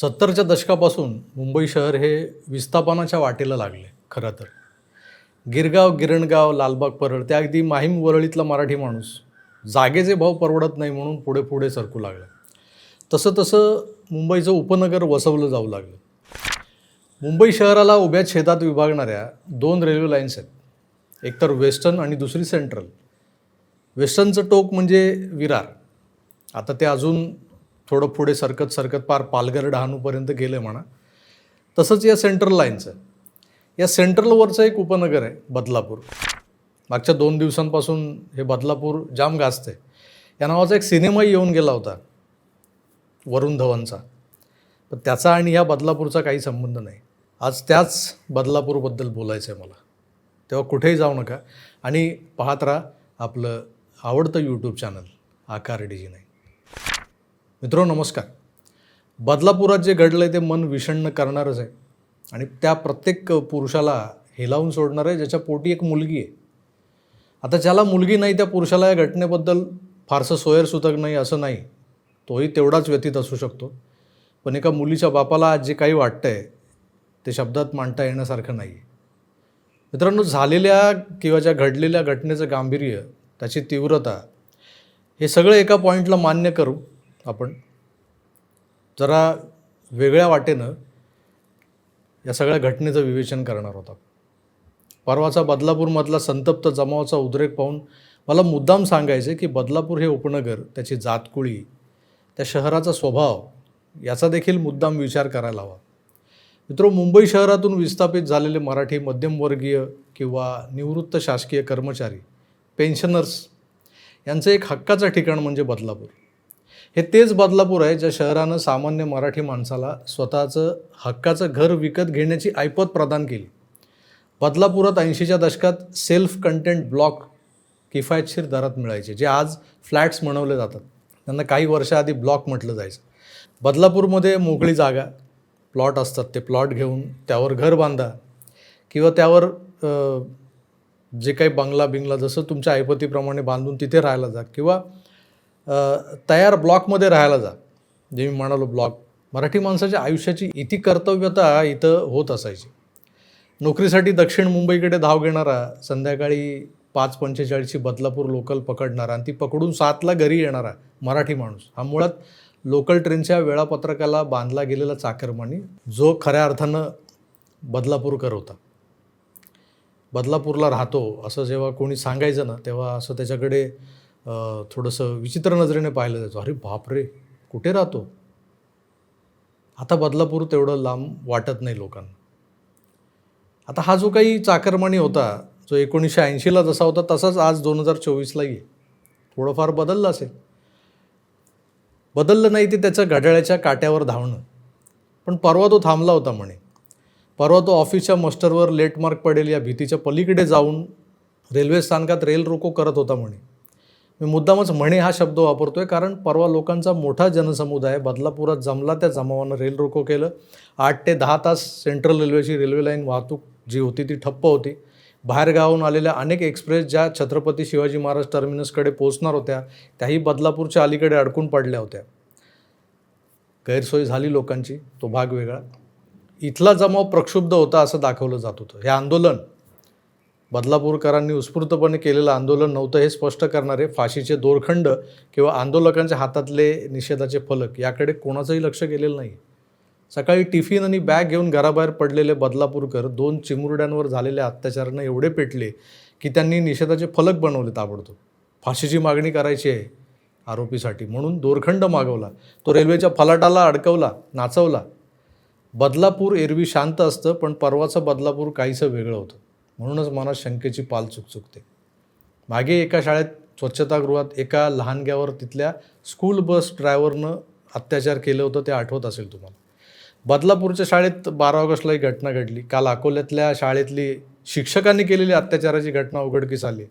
सत्तरच्या दशकापासून मुंबई शहर हे विस्थापनाच्या वाटेला लागले खरं तर. गिरगाव गिरणगाव लालबाग परळ त्या अगदी माहीम वरळीतला मराठी माणूस. जागेचे भाव परवडत नाही म्हणून पुढे पुढे सरकू लागला. तसं तसं मुंबईचं उपनगर वसवलं जाऊ लागलं. मुंबई शहराला उभ्या छेदात विभागणाऱ्या दोन रेल्वे लाईन्स आहेत. एकतर वेस्टर्न आणि दुसरी सेंट्रल. वेस्टर्नचं टोक म्हणजे विरार. आता ते अजून थोडं पुढे सरकत सरकत पार पालघर डहाणूपर्यंत गेलं म्हणा. तसंच या सेंट्रल लाईनचं या सेंट्रलवरचं एक उपनगर आहे बदलापूर. मागच्या दोन दिवसांपासून हे बदलापूर जाम गाजते या नावाचा एक सिनेमाही येऊन गेला होता वरुण धवनचा. पण त्याचा आणि ह्या बदलापूरचा काही संबंध नाही. आज त्याच बदलापूरबद्दल बोलायचं आहे मला. तेव्हा कुठेही जाऊ नका. आणि पाहत राहा आपलं आवडतं यूट्यूब चॅनल आकार डिजी नाही मित्रो नमस्कार. बदलापुरात जे घडलं आहे ते मन विषण्ण करणारच आहे. आणि त्या प्रत्येक पुरुषाला हेलावून सोडणार आहे ज्याच्या पोटी एक मुलगी आहे. आता ज्याला मुलगी नाही त्या पुरुषाला या घटनेबद्दल फारसं सोयरसूतक नाही असं नाही. तोही तेवढाच व्यतीत असू शकतो. पण एका मुलीच्या बापाला आज जे काही वाटतं आहे ते शब्दात मांडता येण्यासारखं नाही आहे मित्रांनो झालेल्या किंवा ज्या घडलेल्या घटनेचं गांभीर्य त्याची तीव्रता हे सगळं एका पॉईंटला मान्य करू. आपण जरा वेगळ्या वाटेनं या सगळ्या घटनेचं विवेचन करणार होता. परवाचा बदलापूरमधला संतप्त जमावाचा उद्रेक पाहून मला मुद्दाम सांगायचं की बदलापूर हे उपनगर त्याची जातकुळी त्या शहराचा स्वभाव याचा देखील मुद्दाम विचार करायला हवा. मित्रो मुंबई शहरातून विस्थापित झालेले मराठी मध्यमवर्गीय किंवा निवृत्त शासकीय कर्मचारी पेन्शनर्स यांचं एक हक्काचं ठिकाण म्हणजे बदलापूर. हे तेच बदलापूर आहे ज्या शहरानं सामान्य मराठी माणसाला स्वतःचं हक्काचं घर विकत घेण्याची ऐपत प्रदान केली. बदलापुरात ऐंशीच्या दशकात सेल्फ कंटेंट ब्लॉक किफायतशीर दरात मिळायचे जे आज फ्लॅट्स म्हणवले जातात. त्यांना काही वर्षाआधी ब्लॉक म्हटलं जायचं. बदलापूरमध्ये मोकळी जागा प्लॉट असतात ते प्लॉट घेऊन त्यावर घर बांधा किंवा त्यावर जे काही बंगला बिंगला जसं तुमच्या ऐपतीप्रमाणे बांधून तिथे राहायला जा किंवा तयार ब्लॉकमध्ये राहायला जा. जे मी म्हणालो ब्लॉक. मराठी माणसाच्या आयुष्याची इति कर्तव्यता इथं होत असायची. नोकरीसाठी दक्षिण मुंबईकडे धाव घेणारा संध्याकाळी पाच पंचेचाळीसची बदलापूर लोकल पकडणारा आणि ती पकडून सातला घरी येणारा मराठी माणूस. हा मुळात लोकल ट्रेनच्या वेळापत्रकाला बांधला गेलेला चाकरमानी जो खऱ्या अर्थानं बदलापूरकर होता. बदलापूरला राहतो असं जेव्हा कोणी सांगायचं ना तेव्हा असं त्याच्याकडे थोडंसं विचित्र नजरेने पाहिलं जायचं अरे बापरे कुठे राहतो? आता बदलापूर तेवढं लांब वाटत नाही लोकांना. आता हा जो काही चाकरमानी होता जो एकोणीसशे ऐंशीला जसा होता तसाच आज दोन हजार चोवीसलाही आहे थोडंफार बदललं असेल. बदललं नाही ते त्याच्या घड्याळ्याच्या काट्यावर धावणं. पण परवा तो थांबला होता म्हणे. परवा तो ऑफिसच्या मस्टरवर लेट मार्क पडेल या भीतीच्या पलीकडे जाऊन रेल्वे स्थानकात रेल रोको करत होता म्हणे. मी मुद्दामच म्हणे हा शब्द वापरतो आहे कारण परवा लोकांचा मोठा जनसमुदाय बदलापुरात जमला त्या जमावानं रेल रोको केलं. आठ ते दहा तास सेंट्रल रेल्वेची रेल्वे लाईन वाहतूक जी होती ती ठप्प होती. बाहेरगावून आलेल्या अनेक एक्सप्रेस ज्या छत्रपती शिवाजी महाराज टर्मिनसकडे पोहोचणार होत्या त्याही बदलापूरच्या अलीकडे अडकून पडल्या होत्या. गैरसोय झाली लोकांची तो भाग वेगळा. इथला जमाव प्रक्षुब्ध होता असं दाखवलं जात होतं. हे आंदोलन बदलापूरकरांनी उत्स्फूर्तपणे केलेलं आंदोलन नव्हतं हे स्पष्ट करणारे फाशीचे दोरखंड किंवा आंदोलकांच्या हातातले निषेधाचे फलक याकडे कोणाचंही लक्ष गेलेलं नाही. सकाळी टिफिन आणि बॅग घेऊन घराबाहेर पडलेले बदलापूरकर दोन चिमुरड्यांवर झालेल्या अत्याचारानं एवढे पेटले की त्यांनी निषेधाचे फलक बनवले ताबडतोब. फाशीची मागणी करायची आहे आरोपीसाठी म्हणून दोरखंड मागवला तो रेल्वेच्या फलाटाला अडकवला नाचवला. बदलापूर एरवी शांत असतं पण परवाचं बदलापूर काहीसं वेगळं होतं. म्हणूनच मनात शंकेची पाल चुकचुकते. मागे एका शाळेत स्वच्छतागृहात एका लहानग्यावर तिथल्या स्कूल बस ड्रायव्हरनं अत्याचार केलं होतं ते आठवत असेल तुम्हाला. बदलापूरच्या शाळेत बारा ऑगस्टला ही घटना घडली. काल अकोल्यातल्या शाळेतली शिक्षकांनी केलेली अत्याचाराची घटना उघडकीस आली.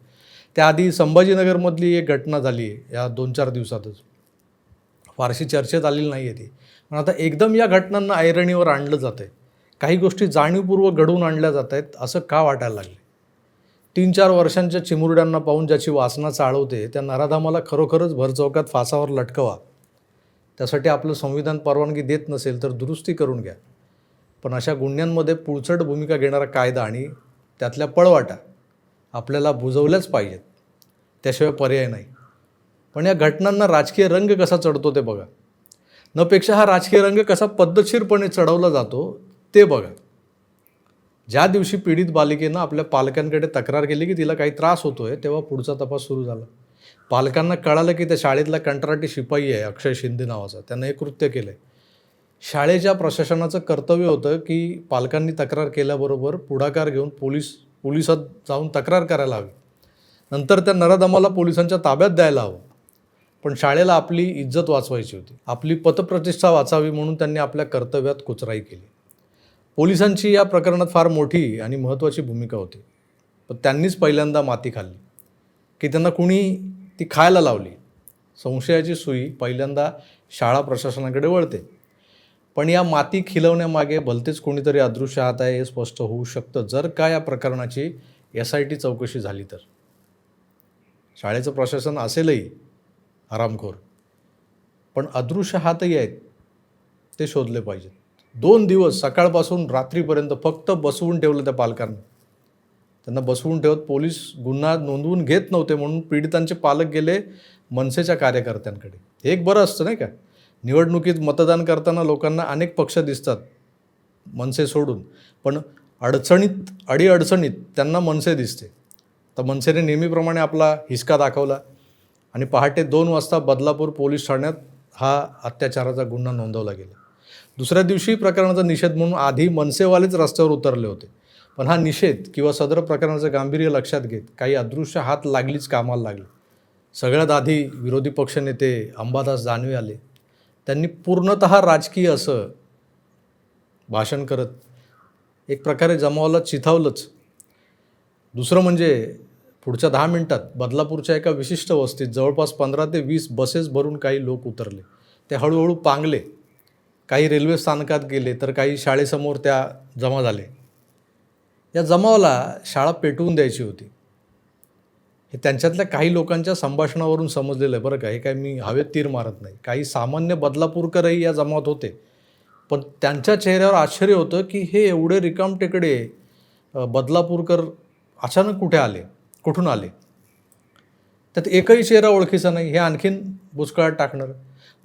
त्याआधी संभाजीनगरमधली एक घटना झाली आहे या दोन चार दिवसातच. फारशी चर्चेत आलेली नाही आहे ती. पण आता एकदम या घटनांना ऐरणीवर आणलं जातं आहे काही गोष्टी जाणीवपूर्वक घडवून आणल्या जात आहेत असं का वाटायला लागले? तीन चार वर्षांच्या चिमुरड्यांना पाहून ज्याची वासना चाळवते त्या नराधामाला खरोखरच भरचौकात फासावर लटकवा. त्यासाठी आपलं संविधान परवानगी देत नसेल तर दुरुस्ती करून घ्या. पण अशा गुन्ह्यांमध्ये पुळचट भूमिका घेणारा कायदा आणि त्यातल्या पळवाटा आपल्याला बुजवल्याच पाहिजेत. त्याशिवाय पर्याय नाही. पण या घटनांना राजकीय रंग कसा चढतो ते बघा. नपेक्षा हा राजकीय रंग कसा पद्धतशीरपणे चढवला जातो ते बघा. ज्या दिवशी पीडित बालिकेनं आपल्या पालकांकडे तक्रार केली की तिला काही त्रास होतोय तेव्हा पुढचा तपास सुरू झाला. पालकांना कळालं की त्या शाळेतला कंत्राटी शिपाई आहे अक्षय शिंदे नावाचा. त्यानं हे कृत्य केलं आहे शाळेच्या प्रशासनाचं कर्तव्य होतं की पालकांनी तक्रार केल्याबरोबर पुढाकार घेऊन पोलीस पोलिसात जाऊन तक्रार करायला हवी. नंतर त्या नराधमाला पोलिसांच्या ताब्यात द्यायला हवं. पण शाळेला आपली इज्जत वाचवायची होती. आपली पतप्रतिष्ठा वाचावी म्हणून त्यांनी आपल्या कर्तव्यात कुचराई केली. पोलिसांची या प्रकरणात फार मोठी आणि महत्त्वाची भूमिका होती. पण त्यांनीच पहिल्यांदा माती खाल्ली. की त्यांना कुणी ती खायला लावली. संशयाची सुई पहिल्यांदा शाळा प्रशासनाकडे वळते. पण या माती खिलवण्यामागे भलतेच कोणीतरी अदृश्य हात आहे हे स्पष्ट होऊ शकतं. जर का या प्रकरणाची एस आय टी चौकशी झाली तर. शाळेचं प्रशासन असेलही आरामखोर. पण अदृश्य हातही आहेत. ते शोधले पाहिजेत. दोन दिवस सकाळपासून रात्रीपर्यंत फक्त बसवून ठेवलं त्या पालकांना. त्यांना बसवून ठेवत पोलीस गुन्हा नोंदवून घेत नव्हते म्हणून पीडितांचे पालक गेले मनसेच्या कार्यकर्त्यांकडे. हे एक बरं असतं नाही का? निवडणुकीत मतदान करताना लोकांना अनेक पक्ष दिसतात मनसे सोडून. पण अडचणीत अडीअडचणीत त्यांना मनसे दिसते. तर मनसेने नेहमीप्रमाणे आपला हिसका दाखवला आणि पहाटे दोन वाजता बदलापूर पोलीस ठाण्यात हा अत्याचाराचा गुन्हा नोंदवला गेला. दुसऱ्या दिवशी प्रकरणाचा निषेध म्हणून आधी मनसेवालेच रस्त्यावर उतरले होते. पण हा निषेध किंवा सदर प्रकरणाचं गांभीर्य लक्षात घेत काही अदृश्य हात लागलीच कामाला लागले. सगळ्यात आधी विरोधी पक्षनेते अंबादास दानवे आले. त्यांनी पूर्णत राजकीय असं भाषण करत एक प्रकारे जमावाला चिथावलंच. दुसरं म्हणजे पुढच्या दहा मिनिटात बदलापूरच्या एका विशिष्ट वस्तीत जवळपास पंधरा ते वीस बसेस भरून काही लोक उतरले. ते हळूहळू पांगले. काही रेल्वे स्थानकात गेले तर काही शाळेसमोर त्या जमा झाले. या जमावाला शाळा पेटवून द्यायची होती. हे त्यांच्यातल्या काही लोकांच्या संभाषणावरून समजलेलं आहे बरं का. हे काय मी हवेत तीर मारत नाही. काही सामान्य बदलापूरकरही या जमावात होते. पण त्यांच्या चेहऱ्यावर आश्चर्य होतं की हे एवढे रिकामटेकडे टेकडे बदलापूरकर अचानक कुठे आले? कुठून आले? त्यात एकही चेहरा ओळखीचा नाही. हे आणखीन बुचकळात टाकणार.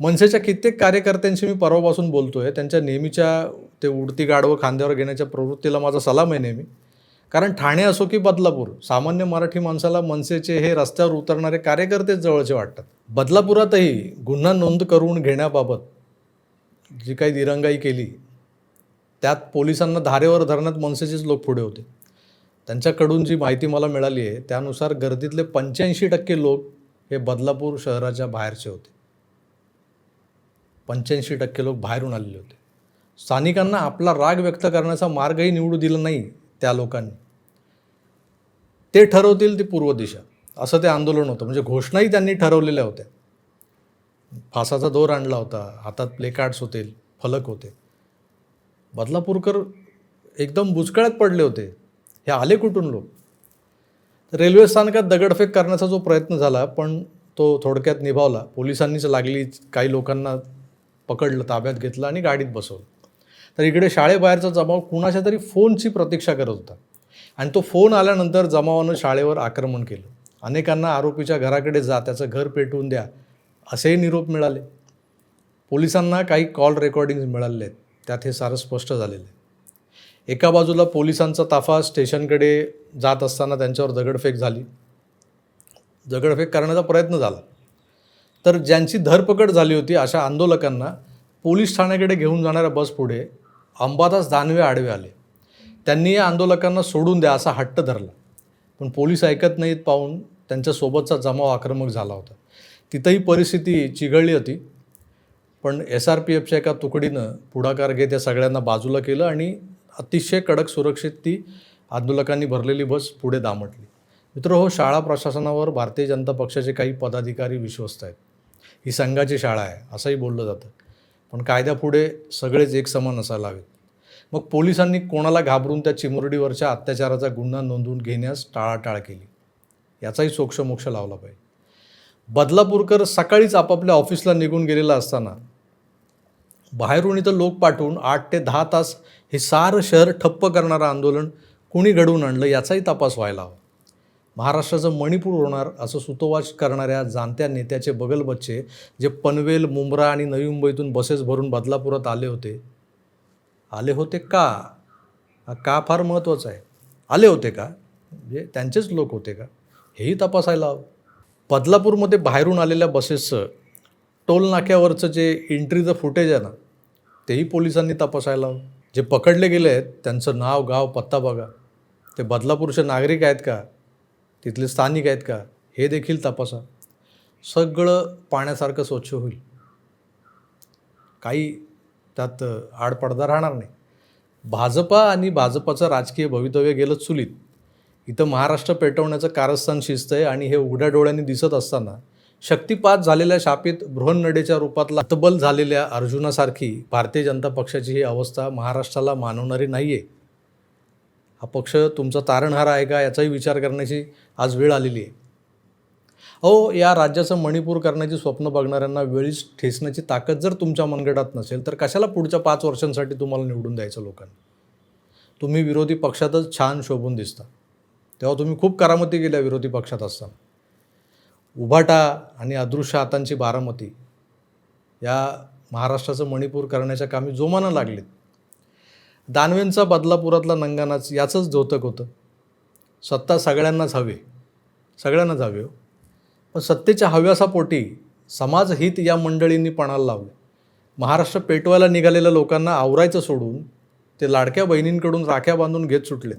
मनसेच्या कित्येक कार्यकर्त्यांशी मी परवापासून बोलतोय. त्यांच्या नेहमीच्या ते उडती गाडवं खांद्यावर घेण्याच्या प्रवृत्तीला माझा सलाम आहे नेहमी. कारण ठाणे असो की बदलापूर सामान्य मराठी माणसाला मनसेचे हे रस्त्यावर उतरणारे कार्यकर्तेच जवळचे वाटतात. बदलापुरातही गुन्हा नोंद करून घेण्याबाबत जी काही दिरंगाई केली त्यात पोलिसांना धारेवर धरण्यात मनसेचेच लोक पुढे होते. त्यांच्याकडून जी माहिती मला मिळाली आहे त्यानुसार गर्दीतले पंच्याऐंशी टक्के लोक हे बदलापूर शहराच्या बाहेरचे होते. पंच्याऐंशी टक्के लोक बाहेरून आलेले होते. स्थानिकांना आपला राग व्यक्त करण्याचा मार्गही निवडू दिला नाही त्या लोकांनी. ते ठरवतील ती पूर्व दिशा. असं ते आंदोलन होतं. म्हणजे घोषणाही त्यांनी ठरवलेल्या होत्या. फासाचा दोर आणला होता. हातात प्लेकार्ड्स होते फलक होते. बदलापूरकर एकदम बुचकळ्यात पडले होते. हे आले कुठून लोक? रेल्वे स्थानकात दगडफेक करण्याचा जो प्रयत्न झाला पण तो थोडक्यात निभावला. पोलिसांनीच लागली काही लोकांना पकडलं ताब्यात घेतलं आणि गाडीत बसवलं. तर इकडे शाळेबाहेरचा जमाव कुणाच्या तरी फोनची प्रतीक्षा करत होता. आणि तो फोन आल्यानंतर जमावानं शाळेवर आक्रमण केलं. अनेकांना आरोपीच्या घराकडे जा त्याचं घर पेटवून द्या असेही निरोप मिळाले. पोलिसांना काही कॉल रेकॉर्डिंग्ज मिळाले आहेत. त्यात हे सारं स्पष्ट झालेलं आहे. एका बाजूला पोलिसांचा ताफा स्टेशनकडे जात असताना त्यांच्यावर दगडफेक झाली. दगडफेक करण्याचा प्रयत्न झाला. तर ज्यांची धरपकड झाली होती अशा आंदोलकांना पोलीस ठाण्याकडे घेऊन जाणाऱ्या बस पुढे अंबादास दानवे आडवे आले. त्यांनी या आंदोलकांना सोडून द्या असा हट्ट धरला. पण पोलीस ऐकत नाहीत पाहून त्यांच्यासोबतचा जमाव आक्रमक झाला होता. तिथंही परिस्थिती चिघळली होती. पण एस आर पी एफच्या एका तुकडीनं पुढाकार घेत या सगळ्यांना बाजूला केलं आणि अतिशय कडक सुरक्षित ती आंदोलकांनी भरलेली बस पुढे दामटली. मित्र हो शाळा प्रशासनावर भारतीय जनता पक्षाचे काही पदाधिकारी विश्वस्त आहेत. ही संघाची शाळा आहे असंही बोललं जातं. पण कायद्यापुढे सगळेच एक समान असायला हवेत. मग पोलिसांनी कोणाला घाबरून त्या चिमुरडीवरच्या अत्याचाराचा गुन्हा नोंदवून घेण्यास टाळाटाळ केली? याचाही सोक्षमोक्ष लावला पाहिजे. बदलापूरकर सकाळीच आपापल्या ऑफिसला निघून गेलेला असताना बाहेरून इथं लोक पाठवून आठ ते दहा तास हे सारं शहर ठप्प करणारं आंदोलन कुणी घडवून आणलं याचाही तपास व्हायला हवा. महाराष्ट्राचं मणिपूर होणार असं सुतोवाच करणाऱ्या जाणत्या नेत्याचे बगल बच्चे जे पनवेल मुंब्रा आणि नवी मुंबईतून बसेस भरून बदलापुरात आले होते. आले होते का? का फार महत्त्वाचं आहे? आले होते का? म्हणजे त्यांचेच लोक होते का? हेही तपासायला हवं. बदलापूरमध्ये बाहेरून आलेल्या बसेसचं टोल नाक्यावरचं जे एंट्रीचं फुटेज आहे ना तेही पोलिसांनी तपासायला हवं. जे पकडले गेले आहेत त्यांचं नाव गाव पत्ता बघा. ते बदलापूरचे नागरिक आहेत का? तिथले स्थानिक आहेत का? हे देखील तपासा. सगळं पाण्यासारखं स्वच्छ होईल. काही त्यात आडपडदा राहणार नाही. भाजपा आणि भाजपाचं राजकीय भवितव्य गेलं चुलीत. इथं महाराष्ट्र पेटवण्याचं कारस्थान शिस्त आहे आणि हे उघड्या डोळ्यांनी दिसत असताना शक्तिपात झालेल्या शापित बृहन्नडेच्या रूपातला तबल झालेल्या अर्जुनासारखी भारतीय जनता पक्षाची ही अवस्था महाराष्ट्राला मानवणारी नाही आहे हा पक्ष तुमचा तारणहार आहे का याचाही विचार करण्याची आज वेळ आलेली आहे. अहो या राज्याचं मणिपूर करण्याची स्वप्न बघणाऱ्यांना वेळीच ठेचण्याची ताकद जर तुमच्या मनगटात नसेल तर कशाला पुढच्या पाच वर्षांसाठी तुम्हाला निवडून द्यायचं लोकांनी? तुम्ही विरोधी पक्षातच छान शोभून दिसता. तेव्हा तुम्ही खूप करामती केल्या विरोधी पक्षात असताना. उभाटा आणि अदृश्य हातांची बारामती या महाराष्ट्राचं मणिपूर करण्याच्या कामी जोमानं लागलेत. दानवेंचा बदलापुरातला नंगानाच याचंच द्योतक होतं. सत्ता सगळ्यांनाच हवी. सगळ्यांनाच हवी हो. पण सत्तेच्या हव्यासापोटी समाजहित या मंडळींनी पणाला लावले. महाराष्ट्र पेटवायला निघालेल्या लोकांना आवरायचं सोडून ते लाडक्या बहिणींकडून राख्या बांधून घेत सुटले.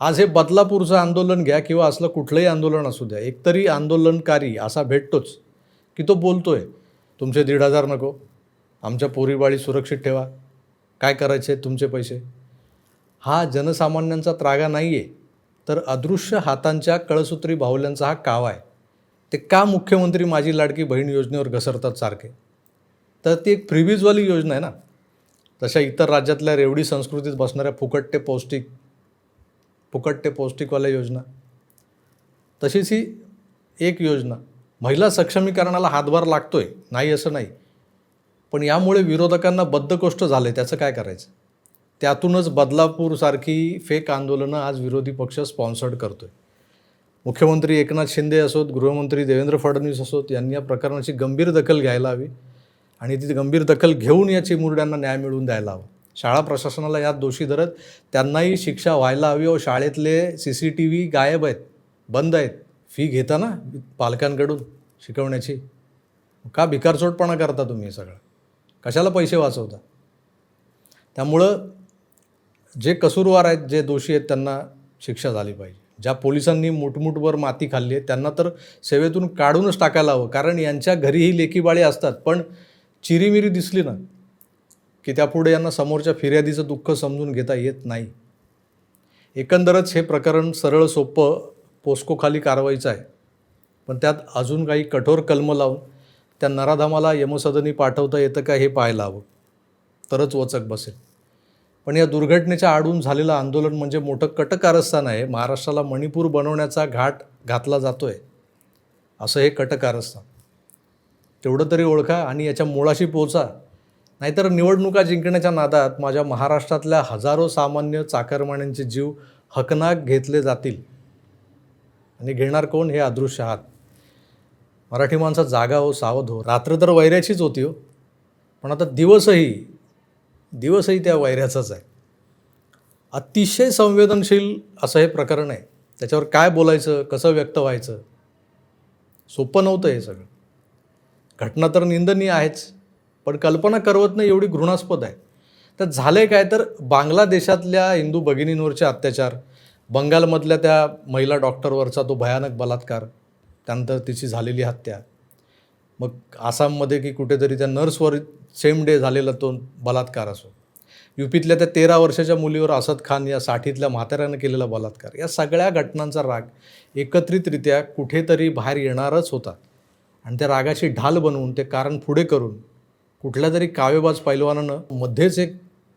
आज हे बदलापूरचं आंदोलन घ्या किंवा असलं कुठलंही आंदोलन असू द्या एकतरी आंदोलनकारी असा भेटतोच की तो बोलतोय तुमचे दीड हजार नको आमच्या पोरीबाळी सुरक्षित ठेवा. काय करायचे तुमचे पैसे? हा जनसामान्यांचा त्रागा नाही आहे तर अदृश्य हातांच्या कळसूत्री बाहुल्यांचा हा कावा आहे. ते का मुख्यमंत्री माझी लाडकी बहीण योजनेवर घसरतात सारखे? तर ती एक फ्रीबीजवाली योजना आहे ना? तशा इतर राज्यातल्या रेवडी संस्कृतीत बसणाऱ्या फुकट ते पौष्टिक फुकट ते पौष्टिकवाल्या योजना. तशीच ही एक योजना. महिला सक्षमीकरणाला हातभार लागतो आहे नाही असं नाही. पण यामुळे विरोधकांना बद्धकोष्ट झाले त्याचं काय करायचं? त्यातूनच बदलापूरसारखी फेक आंदोलनं आज विरोधी पक्ष स्पॉन्सर्ड आहे मुख्यमंत्री एकनाथ शिंदे असोत गृहमंत्री देवेंद्र फडणवीस असोत यांनी या प्रकरणाची गंभीर दखल घ्यायला हवी आणि ती गंभीर दखल घेऊन या चिमुरड्यांना न्याय मिळवून द्यायला हवा. शाळा प्रशासनाला यात दोषी धरत त्यांनाही शिक्षा व्हायला हवी व शाळेतले सी सी टी व्ही गायब आहेत बंद आहेत. फी घेता ना पालकांकडून शिकवण्याची. का भिकारचोटपणा करता तुम्ही सगळं? कशाला पैसे वाचवता? त्यामुळं जे कसूरवार आहेत जे दोषी आहेत त्यांना शिक्षा झाली पाहिजे. ज्या पोलिसांनी मुठमुठभर माती खाल्ली आहे त्यांना तर सेवेतून काढूनच टाकायला हवं. कारण यांच्या घरीही लेकीबाळी असतात पण चिरीमिरी दिसली ना की त्यापुढे यांना समोरच्या फिर्यादीचं दुःख समजून घेता येत नाही. एकंदरच हे प्रकरण सरळ सोपं पोस्कोखाली कारवाईचं आहे. पण त्यात अजून काही कठोर कलमं लावून त्या नराधामाला यमसदनी पाठवता येतं का हे पाहायला हवं. तरच वचक बसेल. पण या दुर्घटनेच्या आडून झालेलं आंदोलन म्हणजे मोठं कटकारस्थान आहे. महाराष्ट्राला मणिपूर बनवण्याचा घाट घातला जातो आहे असं हे कटकारस्थान. तेवढं तरी ओळखा आणि याच्या मुळाशी पोचा. नाहीतर निवडणुका जिंकण्याच्या नादात माझ्या महाराष्ट्रातल्या हजारो सामान्य चाकरमान्यांचे जीव हकनाक घेतले जातील. आणि घेणार कोण? हे अदृश्य आहात मराठी माणसा जागा हो सावध हो. रात्र तर वैऱ्याचीच होती हो. पण आता दिवसही दिवसही त्या वैऱ्याचाच आहे. अतिशय संवेदनशील असं हे प्रकरण आहे. त्याच्यावर काय बोलायचं कसं व्यक्त व्हायचं? सोपं नव्हतं हे सगळं. घटना तर निंदनीय आहेच पण कल्पना करवत नाही एवढी घृणास्पद आहे. तर झालं काय तर बांगलादेशातल्या हिंदू भगिनींवरचे अत्याचार बंगालमधल्या त्या महिला डॉक्टरवरचा तो भयानक बलात्कार त्यानंतर तिची झालेली हत्या. मग आसाममध्ये की कुठेतरी त्या नर्सवर सेम डे झालेला तो बलात्कार असो. युपीतल्या त्या तेरा वर्षाच्या मुलीवर असद खान या साठीतल्या म्हाताऱ्यानं केलेला बलात्कार. या सगळ्या घटनांचा राग एकत्रितरित्या कुठेतरी बाहेर येणारच होता. आणि त्या रागाची ढाल बनवून ते कारण पुढे करून कुठल्या तरी काव्यबाज पैलवानानं मध्येच एक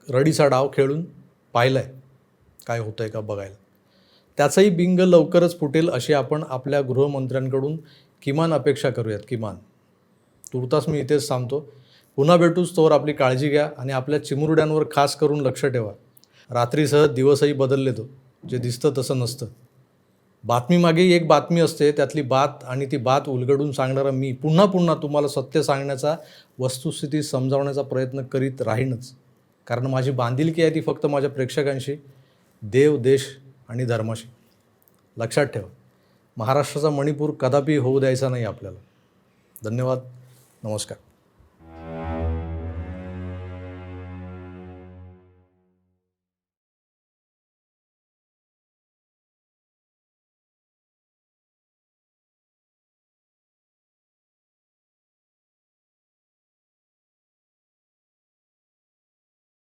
रडीचा डाव खेळून पाहिलं आहे काय होतं आहे का बघायला. त्याचंही बिंग लवकरच फुटेल अशी आपण आपल्या गृहमंत्र्यांकडून किमान अपेक्षा करूयात. किमान. तुर्तास मी इथेच सांगतो पुन्हा भेटूच तोवर आपली काळजी घ्या आणि आपल्या चिमुरड्यांवर खास करून लक्ष ठेवा. रात्रीसह दिवसही बदलले तो. जे दिसतं तसं नसतं. बातमीमागे एक बातमी असते. त्यातली बात आणि ती बात उलगडून सांगणारा मी पुन्हा पुन्हा तुम्हाला सत्य सांगण्याचा वस्तुस्थिती समजावण्याचा प्रयत्न करीत राहीनच. कारण माझी बांधिलकी आहे ती फक्त माझ्या प्रेक्षकांशी. देव देश आणि धर्माशी. लक्षात ठेवा महाराष्ट्राचा मणिपूर कदापि होऊ द्यायचा नाही आपल्याला. धन्यवाद नमस्कार.